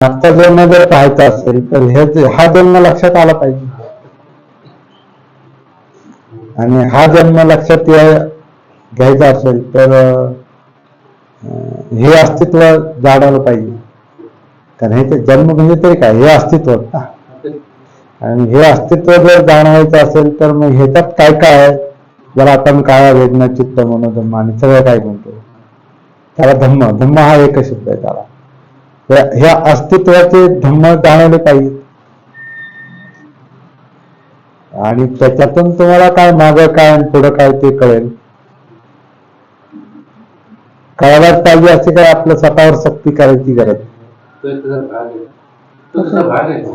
मागचा जन्म जर पाहायचा असेल तर हे हा जन्म लक्षात आला पाहिजे. आणि हा जन्म लक्षात घ्यायचा असेल तर हे अस्तित्व जाणायला पाहिजे. कारण हे ते जन्म म्हणजे तरी काय? हे अस्तित्व ना आणि हे अस्तित्व जर जाणवायचं असेल तर मग ह्याच्यात काय काय आहे? ज्याला आपण काय वेदना चित्त मनोधम्म आणि सगळं काय म्हणतो. त्याला धम्म धम्म हा एक शब्द आहे त्याला. ह्या- अस्तित्वाचे धम्म जाणवले पाहिजे. आणि त्याच्यातून तुम्हाला काय मागं काय आणि पुढं काय ते कळेल. कळायलाच पाहिजे असे काय आपलं स्वतःवर सक्ती करायची गरज.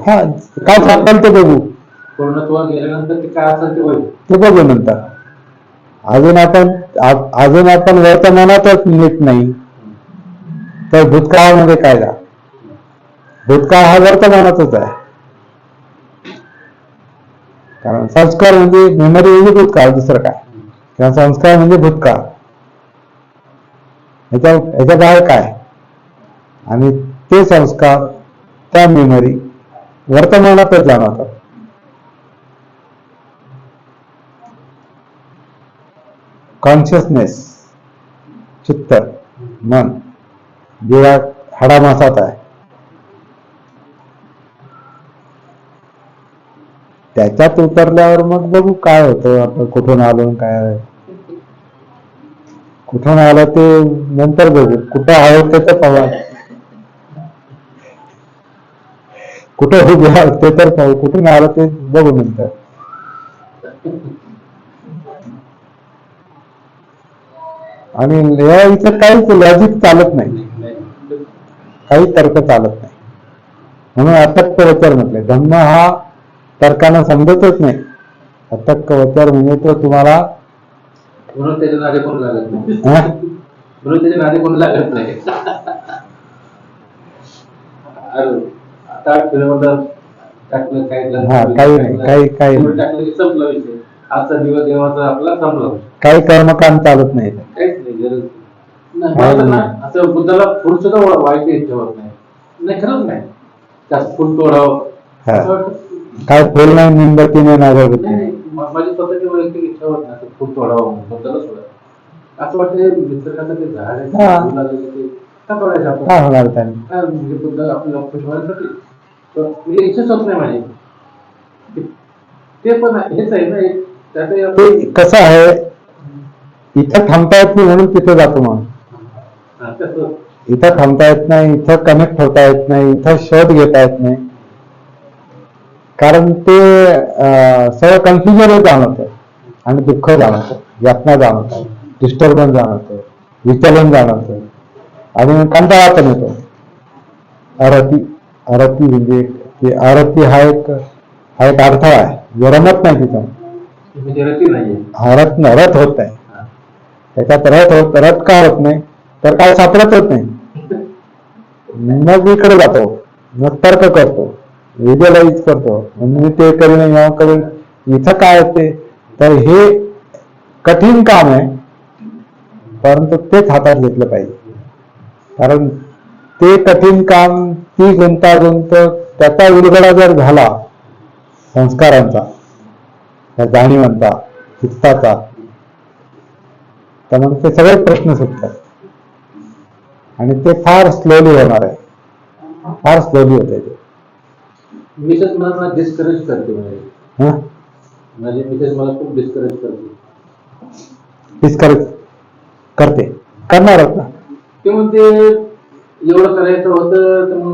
हा काय सांगाल ते बघू. ते बघू नंतर. अजून आपण अजून आपण वर्तमानातच नीट नाही. तर भूतकाळामध्ये काय झालं? भूतकाळ हा वर्तमानातच आहे कारण संस्कार म्हणजे मेमरी म्हणजे भूतकाळ दुसरं काय? किंवा संस्कार म्हणजे भूतकाळ. ह्याच्या ह्याच्या बाहेर काय? आणि ते संस्कार त्या मेमरी वर्तमानातच जाणवतात. कॉन्शियसनेस चित्त मन जेव्हा या हाडामासात आहे. त्याच्यात उतरल्यावर मग बघू काय होतं आपण कुठून आलो आणि काय कुठून आलं ते नंतर बघू. कुठं आहो ते तर पाहू कुठं उभे आहोत ते तर पाहू. कुठून आलं ते बघू नंतर. आणि या इथं काहीच लॉजिक चालत नाही. काही तर्क चालत नाही. म्हणून आता वचर म्हटले धम्म हा तर्कानं समजतच नाही अतक्क वचर म्हणजे तो तुम्हाला म्हणून त्याच्या नादी कोण लागत नाही हा? म्हणून त्याच्या नादी कोण लागत नाही अरे, आता टाकलं हा, काही नाही, काही- काही फिल्म नाही. टाकलं की संपला विषय आजचा दिवस देवाचा आपला संपला विषय. काही कर्मकांड चालत नाही काहीच नाही गरज नाही. मला तर ना. असं बुद्धाला फुल सुद्धा वा- व्हायची इच्छा होत नाही नाही खरंच नाही जास्त फुल तोडावं हा. असं वाटतं. काय फुल नाही निंबतीने नाही, नाही. मा- माझी स्वतःची वैयक्तिक इच्छा होत असं फुल तोडावं म्हणून, सोडा असं वाटतं निसर्गाचं ते झाड आहे हा. फुल आलेलं ते का तोडायचं आपण? काय होणार त्याने काय म्हणजे बुद्ध आपल्याला खुश व्हायसाठी तर म्हणजे इच्छाच होत नाही माझी. ते- ते पण आहे- हेच आहे ना एक कसं आहे इथं थांबता येत नाही म्हणून तिथे जातो हा, तसं. इथं थांबता येत नाही इथं कनेक्ट होता येत नाही इथं शोध घेता येत नाही. कारण ते सगळं कन्फ्युजन जाणवतं. आणि दुःख जाणवतं यातना जाणवतं डिस्टर्बन्स जाणवतं विचलन जाणवतं. आणि कंटाळा पण येतो. अरती अरती म्हणजे ते अरती हा एक हा एक अडथळा आहे. जो रमत नाही तिथं. म्हणजे रती नाहीये. रथ होत नाही हा. त्याच्यात रथ होत रथ का होत नाही? तर काय सापडतच नाही. मग इकडे जातो. मग तर्क करतो. विज्युअलाइज करतो. म्हणजे मी ते करीन या करीन. इथं काय असते तर हे कठीण काम आहे परंतु तेच हातात घेतलं पाहिजे. कारण ते कठीण काम ती गुंतागुंत त्याचा उलगडा जर झाला संस्कारांचा त्या जाणीवांचा चित्ताचा तर मग ते सगळे प्रश्न सुटतात. आणि ते फार स्लोली होणार आहे. फार स्लोली होते ते. मिसेस मला डिस्करेज करते म्हणजे हं? माझी मिसेस मला खूप डिस्करेज करते. डिस्करेज करते. करणारच ना? ते म्हणते एवढं करायचं होतं तर मग